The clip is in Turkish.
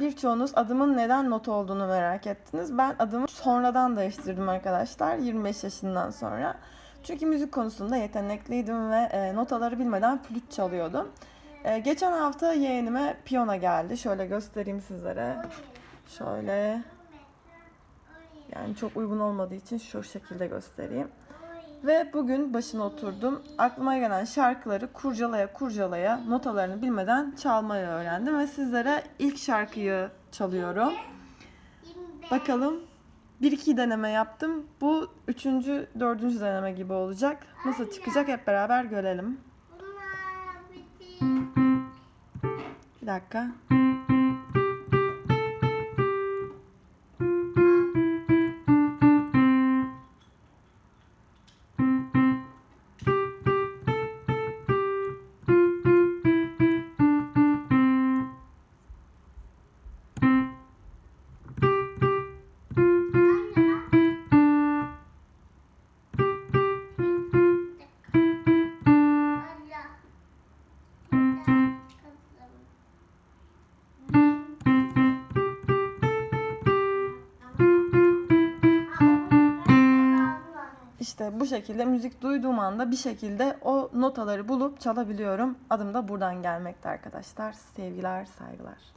Birçoğunuz adımın neden not olduğunu merak ettiniz. Ben adımı sonradan değiştirdim arkadaşlar 25 yaşından sonra. Çünkü müzik konusunda yetenekliydim ve e, notaları bilmeden flüt çalıyordum. E, geçen hafta yeğenime piyano geldi. Şöyle göstereyim sizlere. Şöyle yani çok uygun olmadığı için şu şekilde göstereyim. Ve bugün başına oturdum. Aklıma gelen şarkıları kurcalaya kurcalaya notalarını bilmeden çalmayı öğrendim. Ve sizlere ilk şarkıyı çalıyorum. Bakalım bir iki deneme yaptım. Bu üçüncü, dördüncü deneme gibi olacak. Nasıl çıkacak hep beraber görelim. Bir dakika. İşte bu şekilde müzik duyduğum anda bir şekilde o notaları bulup çalabiliyorum. Adım da buradan gelmekte arkadaşlar. Sevgiler, saygılar.